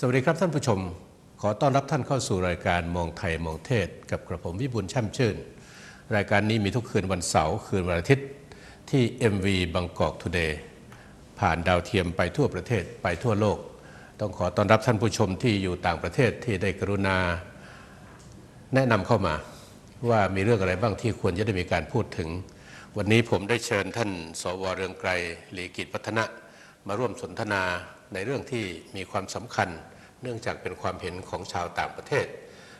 สวัสดีครับท่านผู้ชม ขอต้อนรับท่านเข้าสู่รายการมองไทยมองเทศ กับกระผมวิบุญช่ำชื่น รายการนี้มีทุกคืนวันเสาร์คืนวันอาทิตย์ที่ MV บางกอกทูเดย์ผ่านดาวเทียมไปทั่วประเทศไปทั่วโลก ต้องขอต้อนรับท่านผู้ชมที่อยู่ต่างประเทศที่ได้กรุณา แนะนำเข้ามาว่ามีเรื่องอะไรบ้างที่ควรจะได้มีการพูดถึง วันนี้ผมได้เชิญท่าน สวเรืองไกรหลีกิจพัฒนะ มาร่วมสนทนา ในเรื่องที่มีความสำคัญ เนื่องจากเป็นความเห็นของชาวต่างประเทศ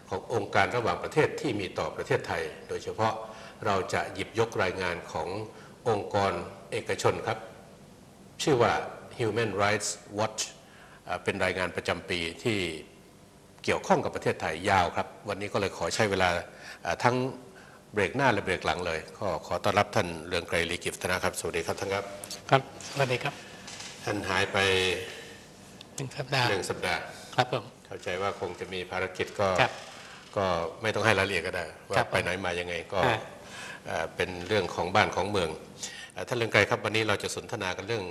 ขององค์การระหว่างประเทศที่มีต่อประเทศไทย โดยเฉพาะเราจะหยิบยกรายงานขององค์กรเอกชนครับ ชื่อว่า Human Rights Watch อ่าเป็นรายงานประจำปีที่เกี่ยวข้องกับประเทศไทยยาวครับ วันนี้ก็เลยขอใช้เวลาอ่าทั้งเบรกหน้าและเบรกหลังเลยก็ขอต้อนรับท่านเรืองไกรลีกิจพัฒนะครับ สวัสดีครับท่านครับ ครับ สวัสดีครับ ท่านหายไป หนึ่งสัปดาห์หนึ่งสัปดาห์ครับผมเข้าใจว่าคงจะมีภารกิจก็ครับก็ไม่ต้องให้รายละเอียดก็ได้ครัว่าบไปไหนมายังไงก็อ่าเอ่อเป็นเรื่องของบ้านของเมืองเอ่อท่านเรืองไกรครับวันนี้เราจะสนทนากันเรื่อง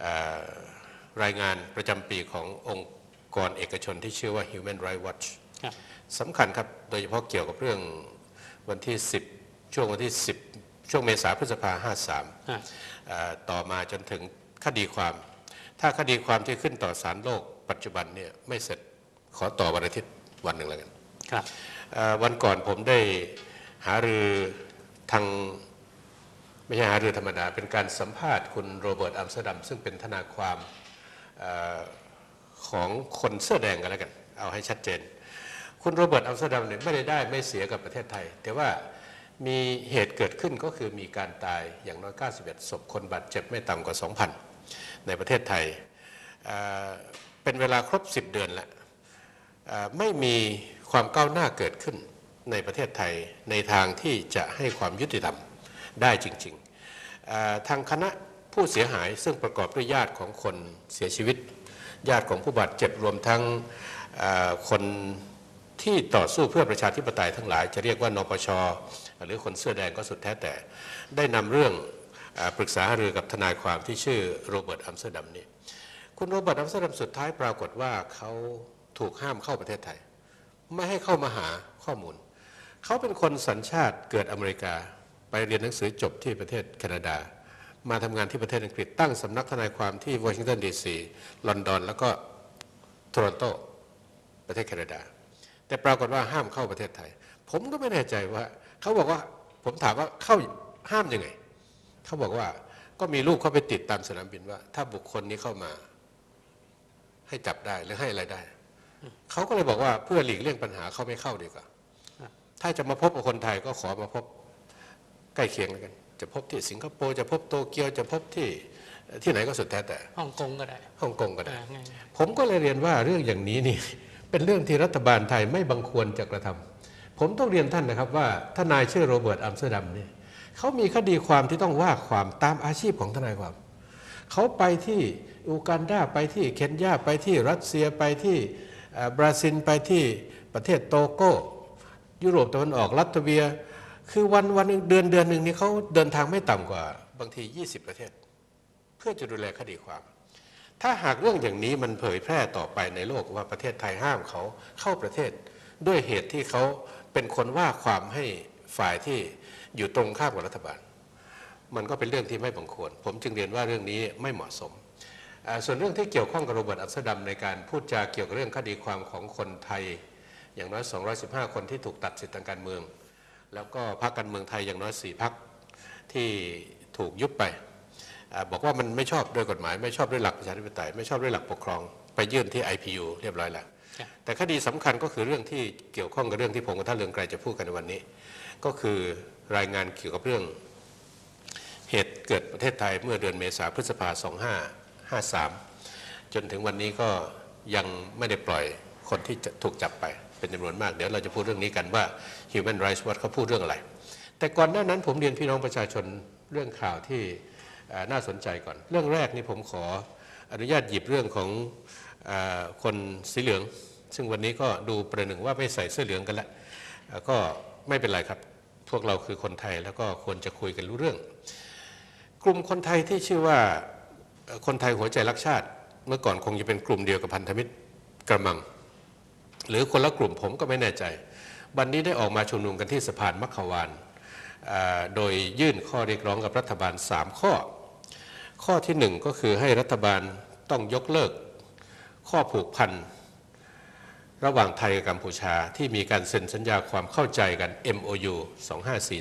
เออรายงานประจำปีขององค์กรเอกชนที่ชื่อว่า Human Rights Watch ครับสำคัญครับ โดยเฉพาะเกี่ยวกับเรื่องวันที่ 10 ช่วงวันที่ 10 ช่วงเมษาพฤษภา53อ่าเอ่อต่อมาจนถึงคดีความ ถ้าคดีความที่ขึ้นต่อศาลโลก ปัจจุบันเนี่ยไม่เสร็จขอต่อวันอาทิตย์วันหนึ่งแล้วกันครับเอ่อวันก่อนผมได้หารือทางไม่ใช่หารือธรรมดา เป็นการสัมภาษณ์คุณโรเบิร์ตอัมสเตอร์ดัมซึ่งเป็นทนายความเออของคนเสื้อแดงกันแล้วกัน เอาให้ชัดเจน คุณโรเบิร์ตอัมสเตอร์ดัมเนี่ยไม่ได้ได้ไม่เสียกับประเทศไทย แต่ว่ามีเหตุเกิดขึ้นก็คือมีการตายอย่างน้อย 91 ศพคนบาดเจ็บไม่ต่ำกว่า 2,000 ในประเทศไทย เป็นเวลาครบ 10 เดือนแล้วไม่มีความก้าวหน้าเกิดขึ้นในประเทศไทยในทางที่จะให้ความยุติธรรมได้จริงๆ ทางคณะผู้เสียหายซึ่งประกอบด้วยญาติของคนเสียชีวิต ญาติของผู้บาดเจ็บรวมทั้งคนที่ต่อสู้เพื่อประชาธิปไตยทั้งหลาย จะเรียกว่านปชหรือคนเสื้อแดงก็สุดแท้แต่ ได้นำเรื่อง ปรึกษาหารือกับทนายความที่ชื่อโรเบิร์ตอัมสเตอร์ดัมนี่คุณโรเบิร์ตอัมสเตอร์ดัมสุดท้ายปรากฏว่าเขาถูกห้ามเข้าประเทศไทย ไม่ให้เข้ามาหาข้อมูล เขาเป็นคนสัญชาติเกิดอเมริกาไปเรียนหนังสือจบที่ประเทศแคนาดา มาทำงานที่ประเทศอังกฤษตั้งสำนักทนายความที่วอชิงตันดีซีลอนดอน แล้วก็โทรอนโตประเทศแคนาดา แต่ปรากฏว่าห้ามเข้าประเทศไทย ผมก็ไม่แน่ใจว่า เขาบอกว่าผมถามว่าเข้าห้ามยังไง เขาบอกว่าก็มีรูปเขาไปติดตามสนามบินว่า ถ้าบุคคลนี้เข้ามา ให้จับได้หรือให้อะไรได้ เขาก็เลยบอกว่าเพื่อหลีกเลี่ยงปัญหาเขาไม่เข้าดีกว่าถ้าจะมาพบกับคนไทยก็ขอมาพบใกล้เคียงแล้วกัน จะพบที่สิงคโปร์จะพบโตเกียวจะพบที่ที่ไหนก็สุดแท้แต่ฮ่องกงก็ได้ฮ่องกงก็ได้อ่าง่ายผมก็เลยเรียนว่าเรื่องอย่างนี้นี่ เป็นเรื่องที่รัฐบาลไทยไม่บังควรจะกระทำผมต้องเรียนท่านนะครับว่าทนายชื่อโรเบิร์ตอัมสเตอร์ดัมเนี่ย เขามีคดีความที่ต้องว่าความตามอาชีพของทนายความเขาไปที่อูกันดาไปที่เคนยาไปที่รัสเซียไปที่บราซิลไปที่ประเทศโตโกยุโรปตะวันออกลัตเวีย คือวันวันหนึ่งเดือนเดือนหนึ่งนี่เขาเดินทางไม่ต่ำกว่าบางที 20 ประเทศ เพื่อจะดูแลคดีความ ถ้าหากเรื่องอย่างนี้มันเผยแพร่ต่อไปในโลกว่าประเทศไทยห้ามเขาเข้าประเทศ ด้วยเหตุที่เขาเป็นคนว่าความให้ฝ่ายที่ อยู่ตรงข้ามกับรัฐบาล มันก็เป็นเรื่องที่ไม่บังควร ผมจึงเรียนว่าเรื่องนี้ไม่เหมาะสม ส่วนเรื่องที่เกี่ยวข้องกับโรเบิร์ตอัมสเตอร์ดัมในการพูดจาเกี่ยวกับเรื่องคดีความของคนไทย อย่างน้อย 215 คนที่ถูกตัดสิทธิทางการเมือง แล้วก็พรรคการเมืองไทยอย่างน้อย4พรรคที่ถูกยุบไปอบอกว่ามันไม่ชอบด้วยกฎหมาย ไม่ชอบด้วยหลักประชาธิปไตยไม่ชอบด้วยหลักปกครอง ไปยื่นที่ IPU เรียบร้อยแล้ว แต่คดีสำคัญก็คือเรื่องที่เกี่ยวข้องกับเรื่องที่ผมกับท่านเรืองไกรจะพูดกันในวันนี้ ก็คือรายงานเกี่ยวกับเรื่องเหตุเกิดประเทศไทยเมื่อเดือนเมษาพฤษภา2553 จนถึงวันนี้ก็ยังไม่ได้ปล่อยคนที่ถูกจับไปเป็นจำนวนมาก เดี๋ยวเราจะพูดเรื่องนี้กันว่า Human Rights Watch เขาพูดเรื่องอะไร แต่ก่อนหน้านั้นผมเรียนพี่น้องประชาชนเรื่องข่าวที่น่าสนใจก่อน เรื่องแรกนี่ผมขออนุญาตหยิบเรื่องของ คนสีเหลือง ซึ่งวันนี้ก็ดูประหนึ่งว่าไม่ใส่เสื้อเหลืองกันแล้วก็ไม่เป็นไรครับ พวกเราคือคนไทยแล้วก็ควรจะคุยกันรู้เรื่อง กลุ่มคนไทยที่ชื่อว่าคนไทยหัวใจรักชาติ เมื่อก่อนคงจะเป็นกลุ่มเดียวกับพันธมิตรกระมัง หรือคนละกลุ่มผมก็ไม่แน่ใจ วันนี้ได้ออกมาชุมนุมกันที่สะพานมัคควานโดยยื่นข้อเรียกร้องกับรัฐบาล 3 ข้อ ข้อที่หนึ่งก็คือให้รัฐบาลต้องยกเลิก ข้อผูกพันระหว่างไทยกับกัมพูชาที่มีการเซ็นสัญญาความเข้าใจกัน MOU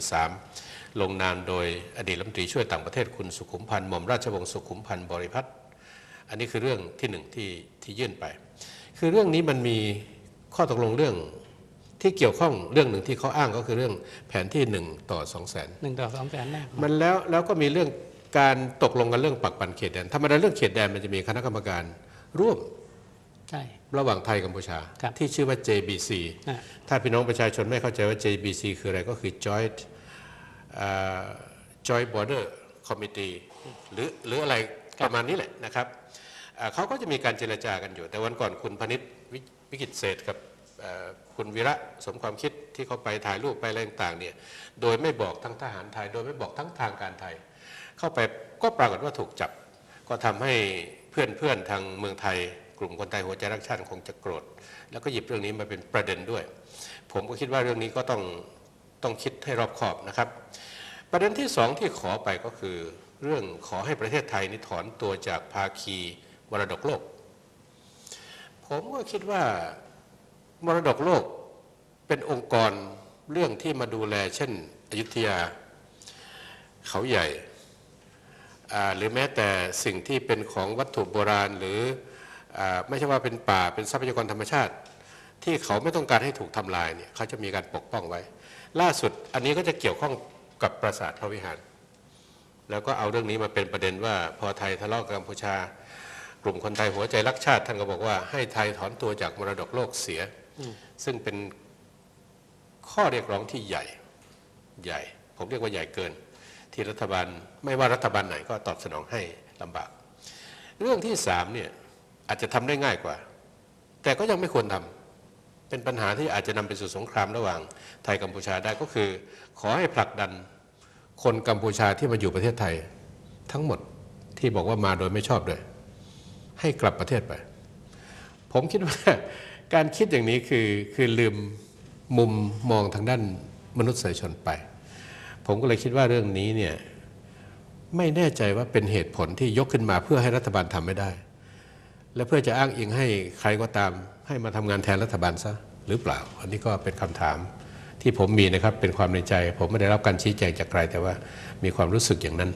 2543 ลงนามโดยอดีตรัฐมนตรีช่วยต่างประเทศคุณสุขุมพันธ์หม่อมราชวงศ์สุขุมพันธ์บริพัตรอันนี้คือเรื่องที่หนึ่งที่ที่ยื่นไป คือเรื่องนี้มันมีข้อตกลงเรื่องที่เกี่ยวข้องเรื่องหนึ่งที่เขาอ้างก็คือเรื่องแผนที่หนึ่งต่อสองแสนหนึ่งต่อสองแสนแรกมันแล้วแล้วก็มีเรื่องการตกลงกันเรื่องปักปันเขตแดนธรรมดาเรื่องเขตแดนมันจะมีคณะกรรมการร่วม ใช่ระหว่างไทยกัมพูชาครับที่ชื่อว่า JBC อะถ้าพี่น้องประชาชนไม่เข้าใจว่า JBC คืออะไรก็คือ Joint อ่า Joint Border Committee หรือหรืออะไรประมาณนี้แหละนะครับอ่าเขาก็จะมีการเจรจากันอยู่ แต่วันก่อนคุณพนิษฐ์วิวิกิตเศรษฐ์กับเอ่อคุณวีระสมความคิดที่เขาไปถ่ายรูปไปอะไรต่างๆเนี่ยโดยไม่บอกทั้งทหารไทย โดยไม่บอกทั้งทางการไทย เข้าไปก็ปรากฏว่าถูกจับ ก็ทำให้เพื่อนเพื่อนๆทางเมืองไทย กลุ่มคนไทยหัวใจรักชาติคงจะโกรธ แล้วก็หยิบเรื่องนี้มาเป็นประเด็นด้วย ผมก็คิดว่าเรื่องนี้ก็ต้องต้องคิดให้รอบคอบนะครับ ประเด็นที่สองที่ขอไปก็คือ เรื่องขอให้ประเทศไทยนี่ถอนตัวจากภาคีมรดกโลก ผมก็คิดว่ามรดกโลกเป็นองค์กรเรื่องที่มาดูแล เช่น อยุธยา เขาใหญ่หรือแม้แต่สิ่งที่เป็นของวัตถุโบราณหรือ ไม่ใช่ว่าเป็นป่าเป็นทรัพยากรธรรมชาติ ที่เขาไม่ต้องการให้ถูกทำลายเนี่ยเขาจะมีการปกป้องไว้ ล่าสุดอันนี้ก็จะเกี่ยวข้องกับปราสาทพระวิหาร แล้วก็เอาเรื่องนี้มาเป็นประเด็นว่าพอไทยทะเลาะกับกัมพูชา กลุ่มคนไทยหัวใจรักชาติ ท่านก็บอกว่าให้ไทยถอนตัวจากมรดกโลกเสีย ซึ่งเป็นข้อเรียกร้องที่ใหญ่ใหญ่ ผมเรียกว่าใหญ่เกิน ที่รัฐบาลไม่ว่ารัฐบาลไหนก็ตอบสนองให้ลำบาก เรื่องที่สามเนี่ย อาจจะทำได้ง่ายกว่า แต่ก็ยังไม่ควรทำเป็นปัญหาที่อาจจะนำไปสู่สงครามระหว่างไทยกัมพูชาได้ก็คือ ขอให้ผลักดันคนกัมพูชาที่มาอยู่ประเทศไทย ทั้งหมดที่บอกว่ามาโดยไม่ชอบด้วย ให้กลับประเทศไป ผมคิดว่าการคิดอย่างนี้คือคือลืมมุมมองทางด้านมนุษยชนไป ผมก็เลยคิดว่าเรื่องนี้เนี่ยไม่แน่ใจว่าเป็นเหตุผลที่ยกขึ้นมาเพื่อให้รัฐบาลทำไม่ได้ และเพื่อจะอ้างอิงให้ใครก็ตามให้มาทำงานแทนรัฐบาลซะหรือเปล่า อันนี้ก็เป็นคำถามที่ผมมีนะครับเป็นความในใจ ผมไม่ได้รับการชี้แจงจากใครแต่ว่ามีความรู้สึกอย่างนั้น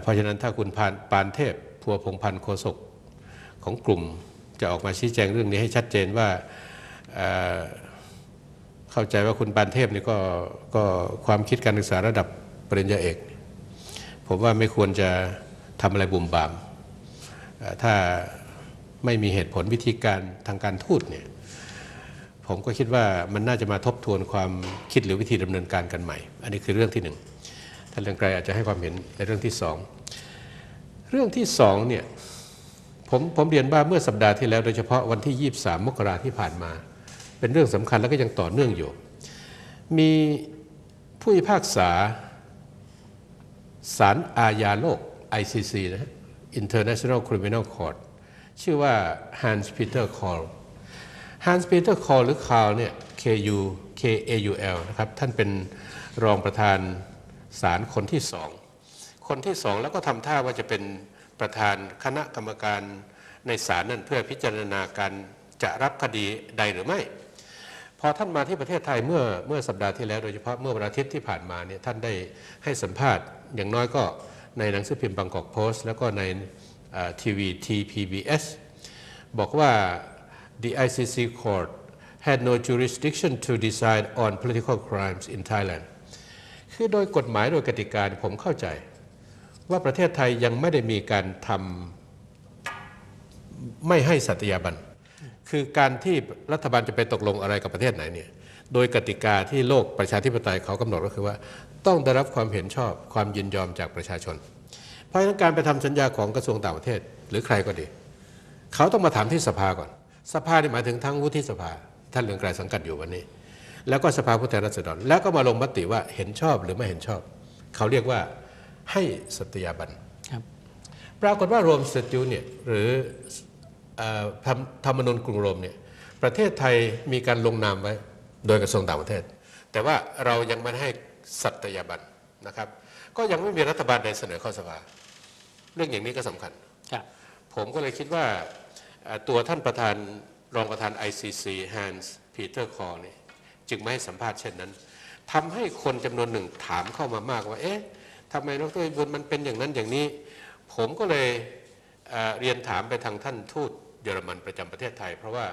เพราะฉะนั้นถ้าคุณพานปานเทพพัวพงพันธ์โฆษกของกลุ่มจะออกมาชี้แจงเรื่องนี้ให้ชัดเจนว่าเเข้าใจว่าคุณปานเทพนี่ก็ก็ความคิดการศึกษาระดับปริญญาเอก ผมว่าไม่ควรจะทำอะไรบุ่มบามถ้า ไม่มีเหตุผลวิธีการทางการทูตเนี่ยผมก็คิดว่ามันน่าจะมาทบทวนความคิดหรือวิธีดำเนินการกันใหม่ อันนี้คือเรื่องที่หนึ่งท่านเรืองไกรอาจจะให้ความเห็นในเรื่องที่สองเรื่องที่สองเนี่ยผมผมเรียนว่าเมื่อสัปดาห์ที่แล้วโดยเฉพาะวันที่ 23 มกราที่ผ่านมา เป็นเรื่องสำคัญแล้วก็ยังต่อเนื่องอยู่ มีผู้พิพากษาศาลอาญาโลก ICC นะ International Criminal Court ชื่อว่า Hans Peter Kohl Hans Peter Kohl หรือ Karl เนี่ย KU KAUL นะครับท่านเป็นรองประธานศาลคนที่สอง คนที่สองแล้วก็ทำท่าว่าจะเป็นประธานคณะกรรมการในศาลนั่นเพื่อพิจารณาการจะรับคดีใดหรือไม่ พอท่านมาที่ประเทศไทยเมื่อเมื่อสัปดาห์ที่แล้วโดยเฉพาะเมื่อวันอาทิตย์ที่ผ่านมาเนี่ยท่านได้ให้สัมภาษณ์อย่างน้อยก็ในหนังสือพิมพ์บางกอกโพสต์แล้วก็ใน ทีวี TPBS บอกว่า the ICC court had no jurisdiction to decide on political crimes in Thailand คือโดยกฎหมายโดยกติกาผมเข้าใจ ว่าประเทศไทยยังไม่ได้มีการทำไม่ให้สัตยาบัน คือการที่รัฐบาลจะไปตกลงอะไรกับประเทศไหนเนี่ยโดยกติกาที่โลกประชาธิปไตยเขากำหนดก็คือว่า ต้องได้รับความเห็นชอบความยินยอมจากประชาชน เพราะฉะนั้นการไปทำสัญญาของกระทรวงต่างประเทศ หรือใครก็ดี เขาต้องมาถามที่สภาก่อน สภานี่หมายถึงทั้งวุฒิสภา ท่านเรืองไกรสังกัดอยู่วันนี้ แล้วก็สภาผู้แทนราษฎร แล้วก็มาลงมติว่าเห็นชอบหรือไม่เห็นชอบ เขาเรียกว่าให้สัตยาบันครับปรากฏว่าโรมสเตจูเนี่ยหรือเอ่อธรรมธรรมนูญกรุงโรมเนี่ยประเทศไทยมีการลงนามไว้โดยกระทรวงต่างประเทศ แต่ว่าเรายังไม่ให้สัตยาบันนะครับ ก็ยังไม่มีรัฐบาลใดเสนอเข้าสภา เรื่องอย่างนี้ก็สำคัญครับผมก็เลยคิดว่าเอ่อตัวท่านประธานรองประธาน ICC Hans Peter k o r เนี่ยจึงไม่ให้สัมภาษณ์เช่นนั้นทำให้คนจำนวนหนึ่งถามเข้ามามากว่า เอ๊ะทำไมดรวิบุญมันเป็นอย่างนั้นอย่างนี้ ผมก็เลยเอ่อเรียนถามไปทางท่านทูตเยอรมันประจำประเทศไทย เพราะว่า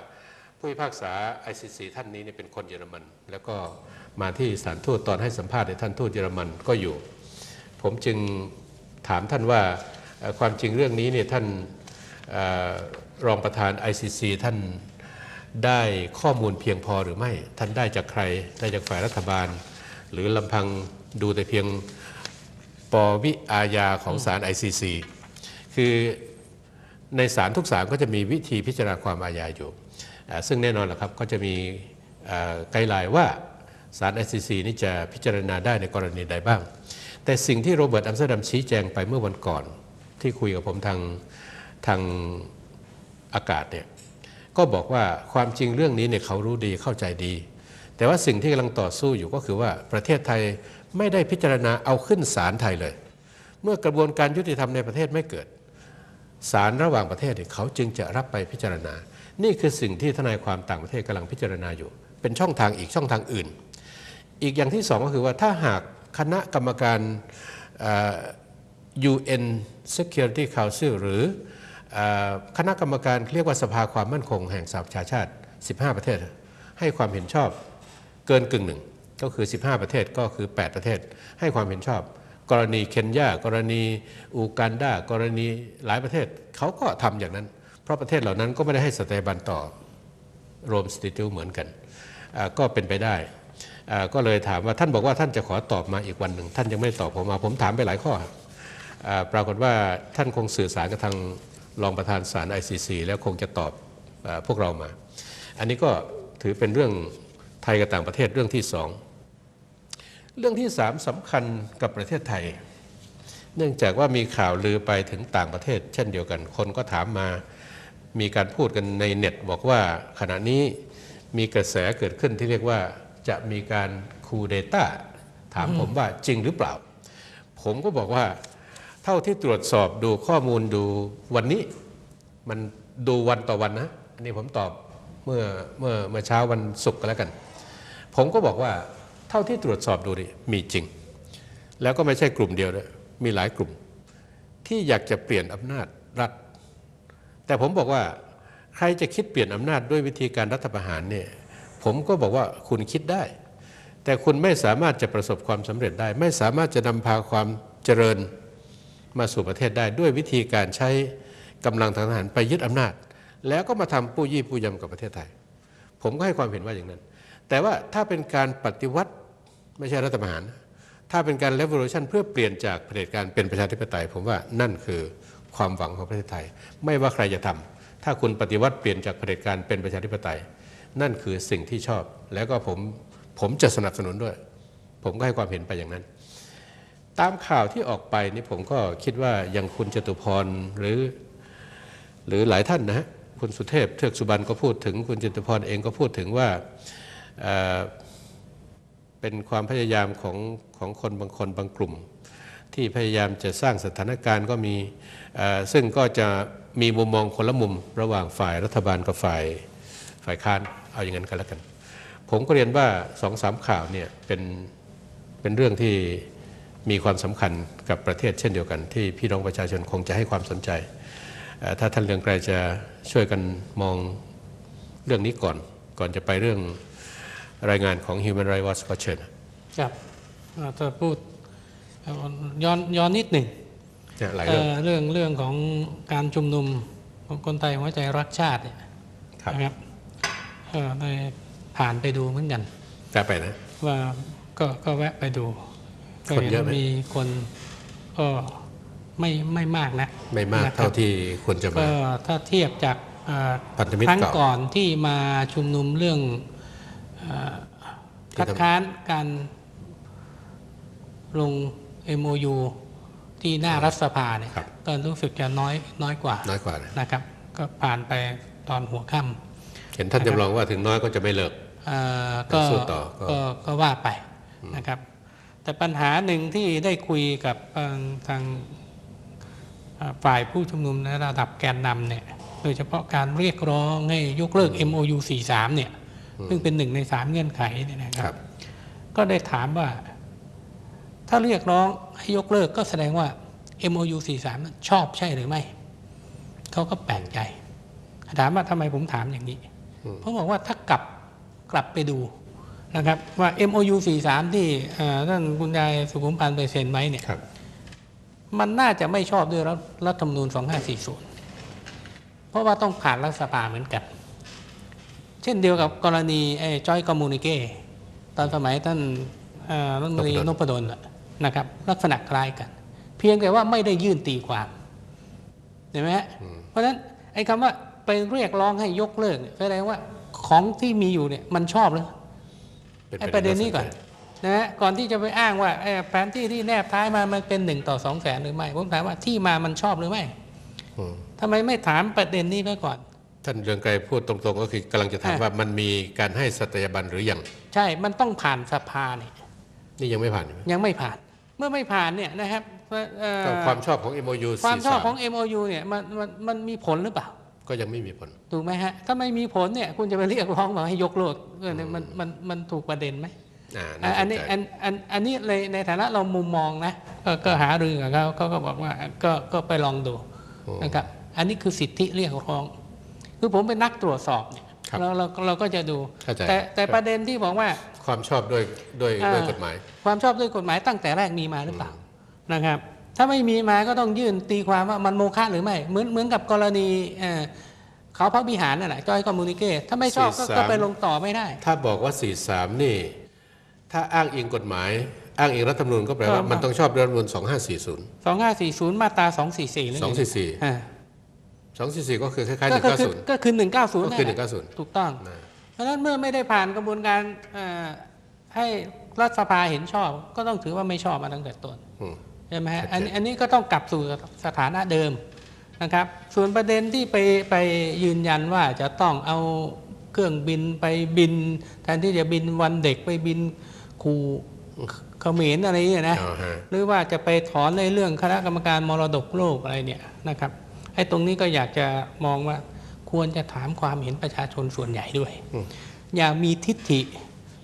ผู้พิพากษา ICC ท่านนี้เนี่ยเป็นคนเยอรมัน แล้วก็มาที่สถานทูตตอนให้สัมภาษณ์ในยท่านทูตเยอรมันก็อยู่ ผมจึงถามท่านว่าเอ่อ ความจริงเรื่องนี้เนี่ยท่านอรองประธาน ICC ท่านได้ข้อมูลเพียงพอหรือไม่ ท่านได้จากใครได้จากฝ่ายรัฐบาล หรือลำพังดูแต่เพียงปวิอาญาของศาล ICC คือในศาลทุกศาลก็จะมีวิธีพิจารณาความอาญาอยู่ ซึ่งแน่นอนแหละครับก็จะมีไกด์ไลน์ว่าศาล ICC นี่จะพิจารณาได้ในกรณีใดบ้าง แต่สิ่งที่โรเบิร์ตอัมสเตอร์ดัมชี้แจงไปเมื่อวันก่อน ที่คุยกับผมทางทางอากาศเนี่ยก็บอกว่าความจริงเรื่องนี้เนี่ยเขารู้ดีเข้าใจดี แต่ว่าสิ่งที่กำลังต่อสู้อยู่ก็คือว่าประเทศไทยไม่ได้พิจารณาเอาขึ้นศาลไทยเลย เมื่อกระบวนการยุติธรรมในประเทศไม่เกิดศาลระหว่างประเทศเนี่ยเขาจึงจะรับไปพิจารณา นี่คือสิ่งที่ทนายความต่างประเทศกำลังพิจารณาอยู่ เป็นช่องทางอีกช่องทางอื่น อีกอย่างที่สองก็คือว่าถ้าหากคณะกรรมการ UN Security Council หรือคณะกรรมการเรียกว่าสภาความมั่นคงแห่งสหประชาชาติ 15 ประเทศ ให้ความเห็นชอบเกินกึ่งหนึ่ง ก็คือ 15 ประเทศก็คือ 8 ประเทศ ให้ความเห็นชอบ กรณีเคนยา กรณีอูกันดา กรณีหลายประเทศเขาก็ทำอย่างนั้น เพราะประเทศเหล่านั้นก็ไม่ได้ให้สเตาบันต่อโรมสติทิวเหมือนกัน ก็เป็นไปได้ ก็เลยถามว่าท่านบอกว่าท่านจะขอตอบมาอีกวันหนึ่ง ท่านยังไม่ตอบผมมา ผมถามไปหลายข้อ ปรากฏว่าท่านคงสื่อสารกับทางรองประธานศาล ICC แล้วคงจะตอบอพวกเรามา อันนี้ก็ถือเป็นเรื่องไทยกับต่างประเทศเรื่องที่สองเรื่องที่สามสำคัญกับประเทศไทย เนื่องจากว่ามีข่าวลือไปถึงต่างประเทศ เช่นเดียวกัน คนก็ถามมา มีการพูดกันในเน็ตบอกว่าขณะนี้มีกระแสเกิดขึ้นที่เรียกว่าจะมีการคูเดต้าถามผมว่าจริงหรือเปล่า ผมก็บอกว่า เท่าที่ตรวจสอบดูข้อมูลดูวันนี้มันดูวันต่อวันนะ อันนี้ผมตอบเมื่อเมื่อเมื่อเช้าวันศุกร์ก็แล้วกัน ผมก็บอกว่าเท่าที่ตรวจสอบดูนี่มีจริง แล้วก็ไม่ใช่กลุ่มเดียวด้วยมีหลายกลุ่ม ที่อยากจะเปลี่ยนอำนาจรัฐ แต่ผมบอกว่าใครจะคิดเปลี่ยนอำนาจด้วยวิธีการรัฐประหารเนี่ยผมก็บอกว่าคุณคิดได้ แต่คุณไม่สามารถจะประสบความสำเร็จได้ ไม่สามารถจะนำพาความเจริญ มาสู่ประเทศได้ด้วยวิธีการใช้กำลังทางทหารไปยึดอำนาจ แล้วก็มาทำปู้ยี่ปู้ยำกับประเทศไทย ผมก็ให้ความเห็นว่าอย่างนั้น แต่ว่าถ้าเป็นการปฏิวัติไม่ใช่รัฐประหาร ถ้าเป็นการ revolution เพื่อเปลี่ยนจากเผด็จการเป็นประชาธิปไตย ผมว่านั่นคือความหวังของประเทศไทย ไม่ว่าใครจะทำถ้าคุณปฏิวัติเปลี่ยนจากเผด็จการเป็นประชาธิปไตย นั่นคือสิ่งที่ชอบ แล้วก็ผมผมจะสนับสนุนด้วย ผมก็ให้ความเห็นไปอย่างนั้น ตามข่าวที่ออกไปนี่ผมก็คิดว่าอย่างคุณจตุพรหรือ หรือหลายท่านนะฮะคุณสุเทพเทือกสุบรรณก็พูดถึง คุณจตุพรเองก็พูดถึงว่าเป็นความพยายามของของคนบางคนบางกลุ่ม ที่พยายามจะสร้างสถานการณ์ก็มีซึ่งก็จะมีมุมมองคนละมุมระหว่างฝ่ายรัฐบาลกับฝ่ายฝ่ายค้านเอาอย่างนั้นกันแล้วกัน ผมก็เรียนว่าสองสามข่าวเนี่ยเป็นเป็นเรื่องที่ มีความสำคัญกับประเทศเช่นเดียวกัน ที่พี่น้องประชาชนคงจะให้ความสนใจเอ่อถ้าท่านเรืองไกรจะช่วยกันมองเรื่องนี้ก่อน ก่อนจะไปเรื่องรายงานของ Human Rights Watch ก็เชิญครับอ่าถ้าพูดเอาย้อนย้อนนิดหนึ่งเนี่ยหลายเอ่เรื่องอเรื่องเรื่องของการชุมนุมของคนไทยหัวใจรักชาติเนี่ยครับนะครับเอ่อได้ผ่านไปดูเหมือนกันแปลไปนะว่าก็ก็แวะไปดูก็ คนเห็นเยอะว่าไหมมีคนก็ไม่ไม่มากนะไม่มากนะครับเท่าที่ควรจะมาก็ถ้าเทียบจากเอ่อพันธมิตรครั้งเก่าก่อนที่มาชุมนุมเรื่องเอ่อที่คัดทำค้านการลง MOU ที่หน้ารัฐสภาเนี่ยครับก็รู้สึกจะน้อยน้อยกว่าน้อยกว่านะนะครับ ก็ผ่านไปตอนหัวค่ำเห็นท่านจำลองว่าถึงน้อยก็จะไม่เลิกเอ่อก็สู้ต่อก็ก็ก็ว่าไปนะครับ แต่ปัญหาหนึ่งที่ได้คุยกับทางทางเอ่อฝ่ายผู้ชุมนุมในระดับแกนนำเนี่ยโดยเฉพาะการเรียกร้องให้ยกเลิก MOU 43เนี่ยซึ่งเป็นหนึ่งในสามเงื่อนไขเนี่ยนะคครัรับบก็ได้ถามว่า ถ้าเรียกร้องให้ยกเลิกก็แสดงว่า MOU 43นั้นชอบใช่หรือไม่ เขาก็แปลกใจ ถามว่าทำไมผมถามอย่างนี้เขาบอกว่าถ้ากลับกลับไปดู นะครับว่า MOU 43 ที่เอ่อท่านคุณยายสุขุมพันธ์ไปเซ็นไว้เนี่ยครับมันน่าจะไม่ชอบด้วยรัฐรัฐธรรมนูญ 2540 เพราะว่าต้องผ่านรัฐสภาเหมือนกัน เช่นเดียวกับกรณีไอ้จอยคอมมูนิเกตอนสมัยท่านเอ่อรัฐมนตรีนนพดลพดลน่ะนะครับ ลักษณะคล้ายกัน เพียงแต่ว่าไม่ได้ยื่นตีความเห็นไหมฮะเพราะฉะนั้นไอ้คำว่าไปเรียกร้องให้ยกเลิกเนี่ยแสดงว่าของที่มีอยู่เนี่ยมันชอบเลยเป็นไอ้ประเด็นนี้ก่อนนะฮะก่อนที่จะไปอ้างว่าไอ้แผนที่ที่แนบท้ายมามันเป็นหนึ่งต่อสองแสนหรือไม่ผมถามว่าที่มามันชอบหรือไม่อืมทำไมไม่ถามประเด็นนี้ไว้ก่อน ท่านเรืองไกรพูดตรงๆ ก็คือกำลังจะถามอะว่ามันมีการให้สัตยาบันหรือยังใช่มันต้องผ่านสภาเนี่ยนี่ยังไม่ผ่านใช่ไหมยังไม่ผ่าน เมื่อไม่ผ่านเนี่ยนะครับเอ่อก็ความชอบของ MOU ความชอบของ43 MOU เนี่ยมันมันมันมีผลหรือเปล่า ก็ยังไม่มีผล ถูกไหมฮะ ถ้าไม่มีผลเนี่ยคุณจะไปเรียกร้องมาให้ยกเลิกเออเนี่ยมันมันมันถูกประเด็นไหมอ่าอะน่าสอันนนี้ใจอันอันอันนี้เลยในฐานะเรามุมมองนะก็ก็หารือกับเขาเขาก็บอกว่าก็ก็ไปลองดูนะครับอันนี้คือสิทธิเรียกร้อง คือผมเป็นนักตรวจสอบเนี่ยครับเราเราเราก็จะดูเข้าใจแต่แต่ประเด็นที่บอกว่าความชอบด้วยด้วยอ่าด้วยกฎหมาย ความชอบด้วยกฎหมายตั้งแต่แรกมีมาหรือเปล่านะครับ ถ้าไม่มีมาก็ต้องยื่นตีความว่ามันโมฆะหรือไม่เหมือนเหมือนกับกรณี เอ่อเขาพักวิหารนั่นแหละจอยคอมมูนิเกตถ้าไม่ชอบก็43ก็ไปลงต่อไม่ได้ ถ้าบอกว่า 43 นี่ ถ้าอ้างอิงกฎหมาย อ้างอิงรัฐธรรมนูญก็แปลว่าครับมันต้องชอบด้วยรัฐธรรมนูญ2540 2540 มาตรา 244หรือไง244อ่า244 ก็คือคล้ายๆก็คือ 190ก็คือ190ก็คือนั่นแหละ190ถูกต้องนะเพราะฉะนั้นเมื่อไม่ได้ผ่านกระบวนการเอ่อให้รัฐสภาเห็นชอบ ก็ต้องถือว่าไม่ชอบมาตั้งแต่ต้นอืมใช่ไหมฮะชัดเจนอันนี้อันนี้ก็ต้องกลับสู่สถานะเดิม นะครับ ส่วนประเด็นที่ไปไปยืนยันว่าจะต้องเอาเครื่องบินไปบิน แทนที่จะบินวันเด็กไปบินคูเขมรอะไรเนี่ยนะเอาฮะหรือว่าจะไปถอนในเรื่องคณะกรรมการมรดกโลกอะไรเนี่ยนะครับไอ้ตรงนี้ก็อยากจะมองว่าควรจะถามความเห็นประชาชนส่วนใหญ่ด้วยอืมอย่ามีทิฏฐิ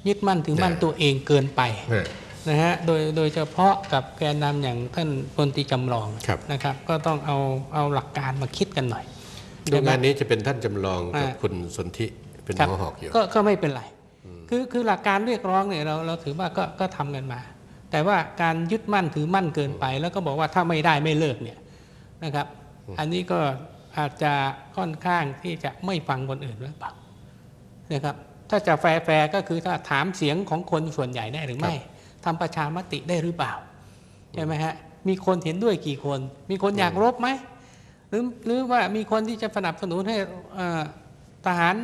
ยึดมั่นถือมั่นนะตัวเองเกินไปฮะ นะฮะโดยโดยเฉพาะกับแกนนำอย่างท่านพลตรีจำลองครับนะครับ ก็ต้องเอาเอาหลักการมาคิดกันหน่อยดูงานนี้จะเป็นท่านจำลองกับอ่าคุณสนธิเป็นครับหัวหอกอยู่ก็ก็ไม่เป็นไร คือคือหลักการเรียกร้องเนี่ยเราเราถือว่าก็ก็ทำกันมา แต่ว่าการยึดมั่นถือมั่นเกินไป แล้วก็บอกว่าถ้าไม่ได้ไม่เลิกเนี่ยนะครับ อันนี้ก็อาจจะค่อนข้างที่จะไม่ฟังคนอื่นหรือเปล่านะครับถ้าจะแฟร์แฟร์ก็คือถ้าถามเสียงของคนส่วนใหญ่ได้หรือไม่ ทำประชามติได้หรือเปล่าใช่ไหมฮะมีคนเห็นด้วยกี่คน มีคนอยากรบไหมหรือหรือว่ามีคนที่จะสนับสนุนให้เอ่อทหาร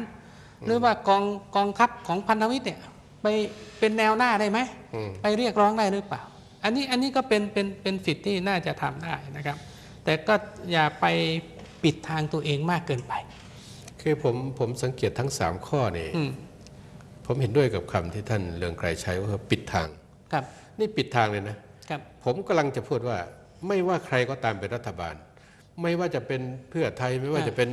หรือว่ากองกองทัพของพันธมิตรเนี่ยไปเป็นแนวหน้าได้ไหมอืมไปเรียกร้องได้หรือเปล่า อันนี้อันนี้ก็เป็นเป็นเป็นสิทธิ์ที่น่าจะทำได้นะครับ แต่ก็อย่าไปปิดทางตัวเองมากเกินไป คือผมผมสังเกตทั้ง 3 ข้อนี่อืมผมเห็นด้วยกับคำที่ท่านเรืองไกรใช้ว่าปิดทาง ครับ นี่ปิดทางเลยนะครับ ผมกำลังจะพูดว่า ไม่ว่าใครก็ตามเป็นรัฐบาล ไม่ว่าจะเป็นเพื่อไทยไม่ว่าอ่าจะเป็น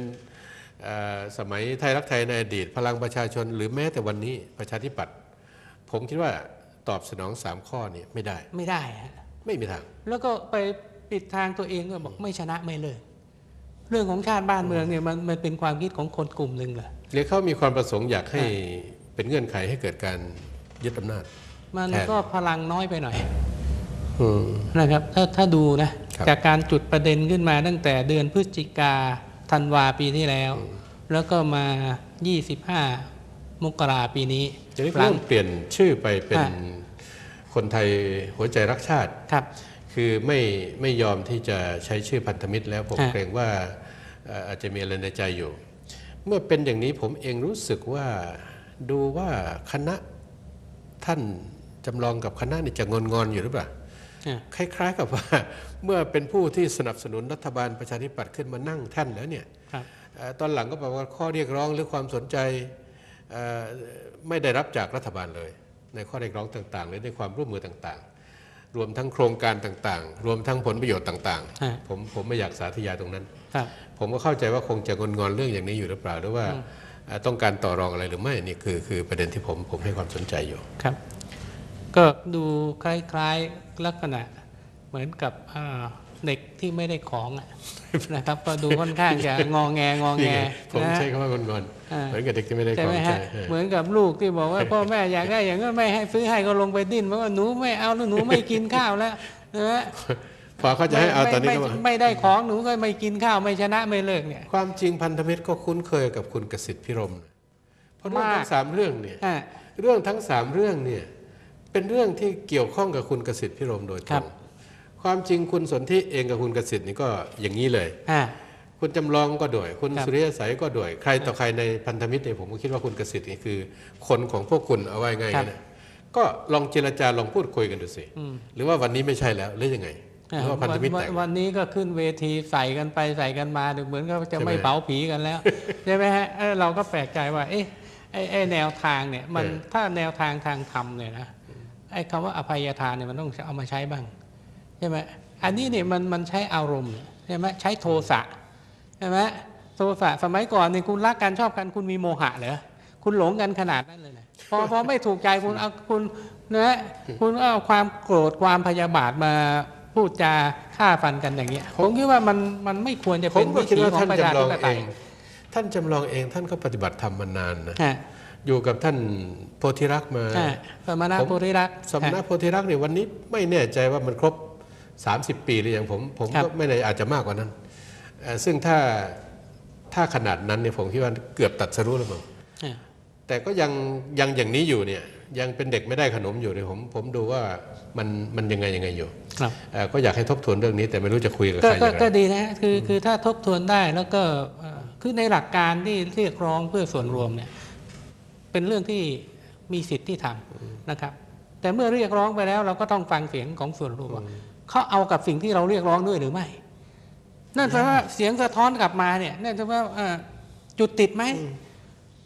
เอ่อสมัยไทยรักไทยในอดีต พลังประชาชน หรือแม้แต่วันนี้ประชาธิปัตย์ผมคิดว่าตอบสนองสามข้อนี้ไม่ได้ ไม่ได้ฮะไม่มีทาง แล้วก็ไปปิดทางตัวเองก็บอกไม่ชนะไม่เลย เรื่องของชาติบ้านเมืองเนี่ยมันมันเป็นความคิดของคนกลุ่มหนึ่งเหรอหรือเขามีความประสงค์อยากให้เป็นเงื่อนไขให้เกิดการยึดอำนาจ มันแทนก็พลังน้อยไปหน่อยอืมนะครับ ถ้าถ้าดูนะครับจากการจุดประเด็นขึ้นมาตั้งแต่เดือนพฤศจิกาธันวาปีที่แล้ว แล้วก็มา 25 มกราปีนี้จะได้หลัเริ่งมเปลี่ยนชื่อไปเป็นอ่าคนไทยหัวใจรักชาติครับ คือไม่ไม่ยอมที่จะใช้ชื่อพันธมิตรแล้วผมฮะเกรงว่าเอ่ออาจจะมีอะไรในใจอยู่ เมื่อเป็นอย่างนี้ผมเองรู้สึกว่าดูว่าคณะท่าน จำลองกับคณะนี่จะงอนงอนๆอยู่หรือเปล่าอะคล้าย ๆ กับว่า เมื่อเป็นผู้ที่สนับสนุนรัฐบาลประชาธิปัตย์ขึ้นมานั่งแท่านแล้วเนี่ยครับเอ่อตอนหลังก็บอกว่าข้อเรียกร้องหรือความสนใจเอ่อไม่ได้รับจากรัฐบาลเลย ในข้อเรียกร้องต่างๆหรือในความร่วมมือต่างๆ รวมทั้งโครงการต่างๆ รวมทั้งผลประโยชน์ต่างฮะๆผมผมไม่อยากสาธยายตรงนั้นครับผมก็เข้าใจว่าคงจะงอนงอนๆเรื่องอย่างนี้อยู่หรือเปล่าหรือว่าเอ่อต้องการต่อรองอะไรหรือไม่นี่คือคือประเด็นที่ผมผมให้ความสนใจอยู่ครับ ก็ดูคล้ายๆลักษณะเหมือนกับอ่าเด็กที่ไม่ได้ของอะนะครับ ก็ดูค่อนข้างจะงอแงงอนี่แงไงผมนะใช้คำว่างอนงอนอ่าเหมือนกับเด็กที่ไม่ได้ใช่ขอไหมงใช่ฮะเหมือนกับลูกที่บอกว่าพ่อแม่อยากได้อย่างนั้นไม่ให้ซื้อให้ก็ลงไปดิ้นเพราะว่าหนูไม่เอาแล้วหนูไม่กินข้าวแล้วนะฮะพอเขาจะให้เอาตอนนี้ไม่ก็ไม่ว่าไม่ได้ของหนูก็ไม่กินข้าวไม่ชนะไม่เลิกเนี่ย ความจริงพันธมิตรก็คุ้นเคยกับคุณกสิทธิ์พิรมนะเพราะเรื่องทั้มากงสามเรื่องเนี่ยอ่าเรื่องทั้งสามเรื่องเนี่ย เป็นเรื่องที่เกี่ยวข้องกับคุณกสิทธิ์พิรมโดยตครัรงบความจริงคุณสนธิเองกับคุณกสิทธิ์นี่ก็อย่างนี้เลยอ่าคุณจำลองก็ด้วย คุณครับสุริยสัยก็ด้วย ใครต่อใครในพันธมิตรเนี่ยผมก็คิดว่าคุณกสิทธิ์นี่คือ คนของพวกคุณเอาไว้ไงายๆนะก็ลองเจรจาลองพูดคุยกันดูสิอืมหรือว่าวันนี้ไม่ใช่แล้วหรือยังไงหรือว่าพันธมิตรวัแตกวันนี้ก็ขึ้นเวทีใส่กันไปใส่กันมาดูเหมือนกับจะใช่ไหมไม่เผาผีกันแล้วใช่ไหมฮะเออเราก็แปลกใจว่าเอ๊ะไอ้ไอ้แนวทางเนี่ยมันเออถ้าแนวทางทางธรรมเนี่ยนะไอ้คำว่าอภัยทานเนี่ยมันต้องเอามาใช้บ้างใช่ไหมอันนี้เนี่ยมันมันใช้อารมณ์เนี่ยใช่ไหมใช้โทสะใช่ไหมโทสะสมัยก่อนเนี่ยคุณรักกันชอบกันคุณมีโมหะเหรอคุณหลงกันขนาดนั้นเลยนะพอพอไม่ถูกใจคุณเอาคุณนะคุณเอาความโกรธความพยาบาทมาพูดจาฆ่าฟันกันอย่างเงี้ยผมคิดว่ามันมันไม่ควรจะผเป็มนก็วิคิดถีว่าของท่านประชาจำลธิองปเอไตยงท่านจำลองเองท่านก็ปฏิบัติธรรมมานานนะฮะ อยู่กับท่านโพธิรักษ์มาฮะสมณะผมโพธิรักษ์สำนักโพธิรักษ์เนี่ยวันนี้ไม่แน่ใจว่ามันครบ 30 ปีหรือยังผมผมครับก็ไม่ได้อาจจะมากกว่านั้นเอ่อซึ่งถ้าถ้าขนาดนั้นเนี่ยผมคิดว่าเกือบตัดสรู้แล้วมั้งฮะแต่ก็ยังยังอย่างนี้อยู่เนี่ยยังเป็นเด็กไม่ได้ขนมอยู่เนี่ยผมผมดูว่ามันมันยังไงยังไงอยู่ครับเอ่อก็อยากให้ทบทวนเรื่องนี้ แต่ไม่รู้จะคุยกับก็ใครอก็ย่างไรก็ดีนะฮะคือคือถ้าทบทวนได้แล้วก็เอ่อคือในหลักการที่เรียกร้องเพื่อส่วนรวมเนี่ย เป็นเรื่องที่มีสิทธิ์ที่ทำนะครับ แต่เมื่อเรียกร้องไปแล้ว เราก็ต้องฟังเสียงของส่วนรวมว่าเขาเอากับสิ่งที่เราเรียกร้องด้วยหรือไม่ นั่นแปลว่าเสียงสะท้อนกลับมาเนี่ยนั่นแปลว่าเอ่อจุดติดไหม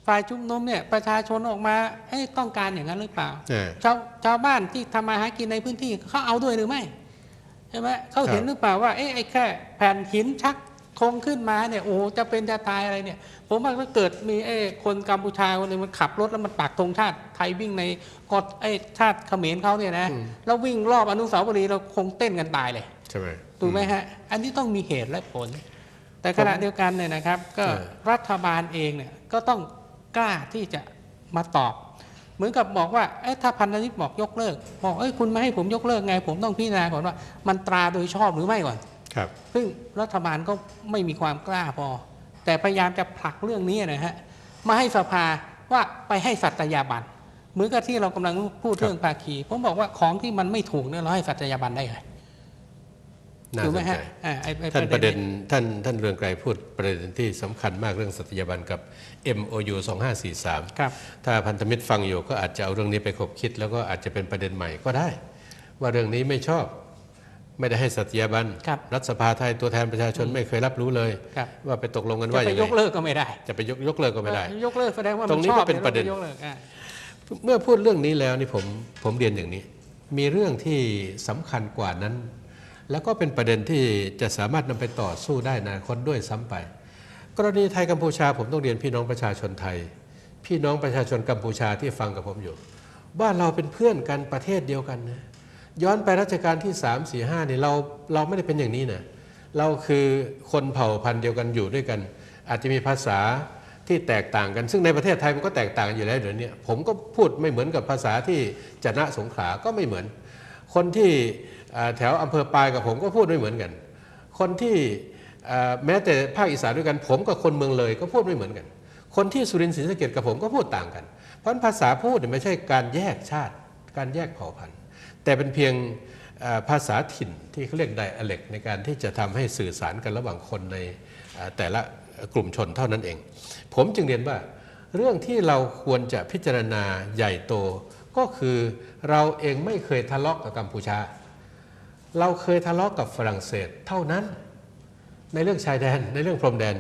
ฝ่ายชุมนุมเนี่ยประชาชนออกมาเอ้ยต้องการอย่างนั้นหรือเปล่าเออชาวชาวบ้านที่ทำมาหากินในพื้นที่เขาเอาด้วยหรือไม่ใช่ไหมเขาเห็นครับหรือเปล่าว่าเอ๊ะไอ้แค่แผ่นหินชักโครงขึ้นมาเนี่ยโอ้โหจะเป็นจะตายอะไรเนี่ย ผมว่าถ้าเกิดมีไอ้คนกัมพูชาคนหนึงมันขับรถแล้วมันปักธงชาติไทยวิ่งในกฎไอ้ชาติเขมรเขาเนี่ยนะแล้ววิ่งรอบอนุสาวรีย์เราคงเต้นกันตายเลยใช่ไหมถูกไหมฮะ อันนี้ต้องมีเหตุและผล แต่ขณะเดียวกันเนี่ยนะครับ ก็เออรัฐบาลเองเนี่ยก็ต้องกล้าที่จะมาตอบ เหมือนกับบอกว่าเอ้ถ้าพันธมิตรบอกยกเลิกบอกเอ้ยคุณไม่ให้ผมยกเลิกไง ผมต้องพิจารณาก่อนว่า มันตราโดยชอบหรือไม่ก่อน ครับซึ่งรัฐบาลก็ไม่มีความกล้าพอ แต่พยายามจะผลักเรื่องนี้นะฮะมาให้สภาว่าไปให้สัตยาบันเหมือนกับที่เรากำลังพูดครับเรื่องภาคี ผมบอกว่าของที่มันไม่ถูกเนี่ยเราให้สัตยาบันได้ไงน่าถูกสไหมนใจฮะอ่าไอ้ไอ้ท่านประเด็นท่านท่านเรืองไกรพูดประเด็นที่สำคัญมากเรื่องสัตยาบันกับ MOU 2543ครับถ้าพันธมิตรฟังอยู่ก็อาจจะเอาเรื่องนี้ไปคบคิด แล้วก็อาจจะเป็นประเด็นใหม่ก็ได้ ว่าเรื่องนี้ไม่ชอบ ไม่ได้ให้สัตยาบันครับรัฐสภาไทยตัวแทนประชาชนไม่เคยรับรู้เลยครับว่าไปตกลงกันจะว่าอไปย่างยกไรเลิกก็ไม่ได้ จะไปยกยกเลิกก็ไม่ได้ ยกเลิกแสดงว่าตมัรนงนี้ชอบก็เป็นประเด็นยกเลิกอ่าเมื่อพูดเรื่องนี้แล้วนี่ผมผมเรียนอย่างนี้ มีเรื่องที่สำคัญกว่านั้น แล้วก็เป็นประเด็นที่จะสามารถนำไปต่อสู้ได้ในอนาคตด้วยซ้ำไป กรณีไทยกัมพูชาผมต้องเรียนพี่น้องประชาชนไทย พี่น้องประชาชนกัมพูชาที่ฟังกับผมอยู่บ้านเราเป็นเพื่อนกันประเทศเดียวกันนะ ย้อนไปรัชกาลที่ 3 4 5เนี่ยเราเราไม่ได้เป็นอย่างนี้นะเราคือคนเผ่าพันธุ์เดียวกันอยู่ด้วยกัน อาจจะมีภาษาที่แตกต่างกัน ซึ่งในประเทศไทยมันก็แตกต่างอยู่แล้วเดี๋ยวนี้ผมก็พูดไม่เหมือนกับภาษาที่จะนะสงขลาก็ไม่เหมือน คนที่แถวอำเภอปายกับผมก็พูดไม่เหมือนกัน คนที่แม้แต่ภาคอีสานด้วยกัน ผมกับคนเมืองเลยก็พูดไม่เหมือนกัน คนที่สุรินทร์ศรีสะเกษกับผมก็พูดต่างกัน เพราะภาษาพูดเนี่ยไม่ใช่การแยกชาติ การแยกเผ่าพันธุ์ แต่เป็นเพียงภาษาถิ่นที่เขาเรียกไดอะเล็กในการที่จะทำให้สื่อสารกันระหว่างคนในแต่ละกลุ่มชนเท่านั้นเอง ผมจึงเรียนว่า เรื่องที่เราควรจะพิจารณาใหญ่โต ก็คือเราเองไม่เคยทะเลาะกับกัมพูชา เราเคยทะเลาะกับฝรั่งเศสเท่านั้น ในเรื่องชายแดนในเรื่องพรมแดน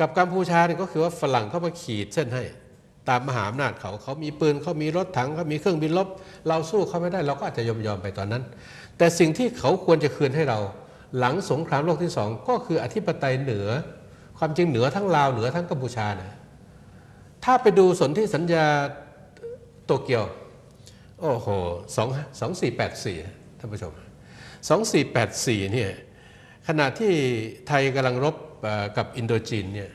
กับกัมพูชาเนี่ยก็คือว่าฝรั่งเข้ามาขีดเส้นให้ ตามมหาอำนาจเขาเขามีปืนเขามีรถถังเขามีเครื่องบินรบเราสู้เขาไม่ได้เราก็อาจจะยอมยอมไปตอนนั้น แต่สิ่งที่เขาควรจะคืนให้เรา หลังสงครามโลกที่สองก็คืออธิปไตยเหนือ ความจริงเหนือทั้งลาวเหนือทั้งกัมพูชานะถ้าไปดูสนธิสัญญาโตเกียว โอ้โหสองสองสี่แปดสี่ท่านผู้ชมสองสี่แปดสี่เนี่ยขณะที่ไทยกำลังรบกับอินโดจีนเนี่ย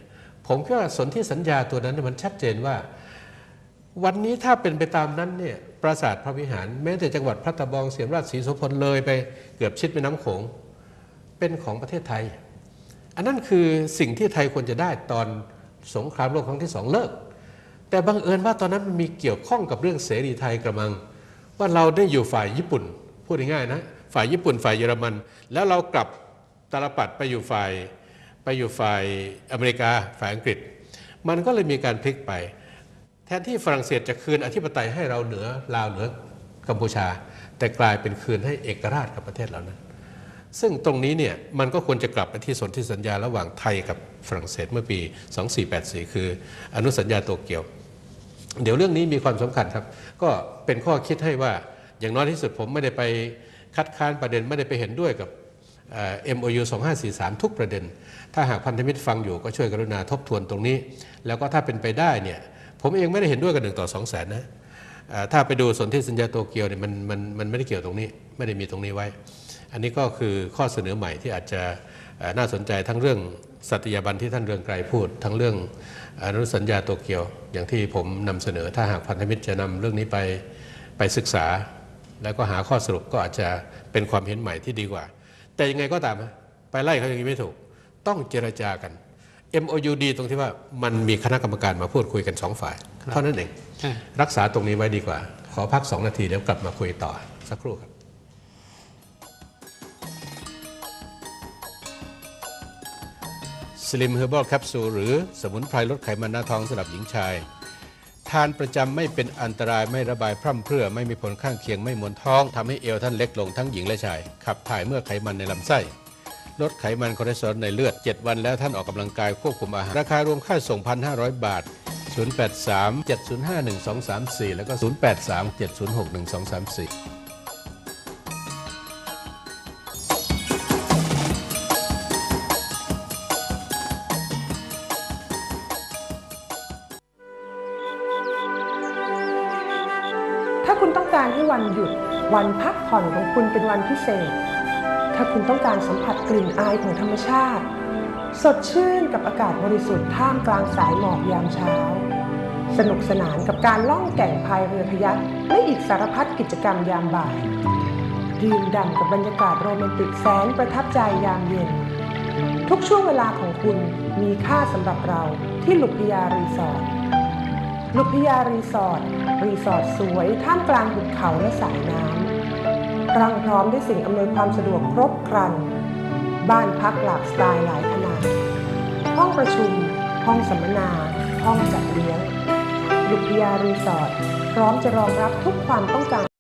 ผมคิดว่าสนธิสัญญาตัวนั้นมันชัดเจนว่า วันนี้ถ้าเป็นไปตามนั้นเนี่ยปราสาทพระวิหารแม้แต่จังหวัดพัตตาบองเสียมราชสีโสพลเลยไปเกือบชิดแม่น้ำโขงเป็นของประเทศไทย อันนั้นคือสิ่งที่ไทยควรจะได้ตอนสงครามโลกครั้งที่สองเลิก แต่บังเอิญว่าตอนนั้นมันมีเกี่ยวข้องกับเรื่องเสรีไทยกระมัง ว่าเราได้อยู่ฝ่ายญี่ปุ่น พูดง่ายๆนะฝ่ายญี่ปุ่นฝ่ายเยอรมัน แล้วเรากลับตาลปัดไปอยู่ฝ่ายไปอยู่ฝ่ายอเมริกาฝ่ายอังกฤษ มันก็เลยมีการพลิกไป แทนที่ฝรั่งเศสจะคืนอธิปไตยให้เราเหนือลาวเหนือกัมพูชา แต่กลายเป็นคืนให้เอกราชกับประเทศเหล่านั้น ซึ่งตรงนี้เนี่ยมันก็ควรจะกลับไปที่สนธิสัญญาระหว่างไทยกับฝรั่งเศสเมื่อปี 2484 คืออนุสัญญาโตเกียว เดี๋ยวเรื่องนี้มีความสำคัญครับ ก็เป็นข้อคิดให้ว่าอย่างน้อยที่สุดผมไม่ได้ไปคัดค้านประเด็นไม่ได้ไปเห็นด้วยกับเอ่อ MOU 2543 ทุกประเด็น ถ้าหากพันธมิตรฟังอยู่ก็ช่วยกรุณาทบทวนตรงนี้ แล้วก็ถ้าเป็นไปได้เนี่ย ผมเองไม่ได้เห็นด้วยกับหนึ่งต่อ2แสนนะถ้าไปดูสนธิสัญญาโตเกียวเนี่ยมันมันมันไม่ได้เกี่ยวตรงนี้ ไม่ได้มีตรงนี้ไว้ อันนี้ก็คือข้อเสนอใหม่ที่อาจจะน่าสนใจทั้งเรื่องสัตยาบันที่ท่านเรืองไกรพูด ทั้งเรื่องอนุสัญญาโตเกียว อย่างที่ผมนำเสนอถ้าหากพันธมิตรจะนำเรื่องนี้ไปไปศึกษา แล้วก็หาข้อสรุปก็อาจจะเป็นความเห็นใหม่ที่ดีกว่า แต่ยังไงก็ตามไปไล่เขาอย่างนี้ไม่ถูก ต้องเจรจากัน MOU ดีตรงที่ว่ามันมีคณะกรรมการมาพูดคุยกันสองฝ่าย เท่านั้นเองอ่ารักษาตรงนี้ไว้ดีกว่า ขอพักสองนาทีเดี๋ยวกลับมาคุยต่อสักครู่ครับสลิมเฮอร์บอลแคปซูลหรือสมุนไพรลดไขมันหน้าท้องสำหรับหญิงชาย ทานประจำไม่เป็นอันตรายไม่ระบายพร่ำเพรื่อ ไม่มีผลข้างเคียงไม่มวนท้องทำให้เอวท่านเล็กลงทั้งหญิงและชาย ขับถ่ายเมื่อไขมันในลำไส้ ลดไขมันคอเลสเตอรอลในเลือด 7 วันแล้วท่านออกกำลังกายควบคุมอาหาร ราคารวมค่าส่ง 1,500 บาท 083 705 1234 แล้วก็ 083 706 1234ถ้าคุณต้องการให้วันหยุดวันพักผ่อนของคุณเป็นวันพิเศษ ถ้าคุณต้องการสัมผัสกลิ่นอายของธรรมชาติ สดชื่นกับอากาศบริสุทธิ์ท่ามกลางสายหมอกยามเช้า สนุกสนานกับการล่องแก่งพายเรือพยักและอีกสารพัดกิจกรรมยามบ่ายดื่มด่ำกับบรรยากาศโรแมนติกแสนประทับใจยามเย็น ทุกช่วงเวลาของคุณมีค่าสำหรับเราที่ลุกพยารีสอร์ทลุกพยารีสอร์ทรีสอร์ทสวยท่ามกลางหุบเขาและสายน้ำ รังพร้อมด้วยสิ่งอำนวยความสะดวกครบครัน บ้านพักหลากสไตล์หลายขนาด ห้องประชุม ห้องสัมมนา ห้องจัดเลี้ยงลุกพยารีสอร์ทพร้อมจะรองรับทุกความต้องการ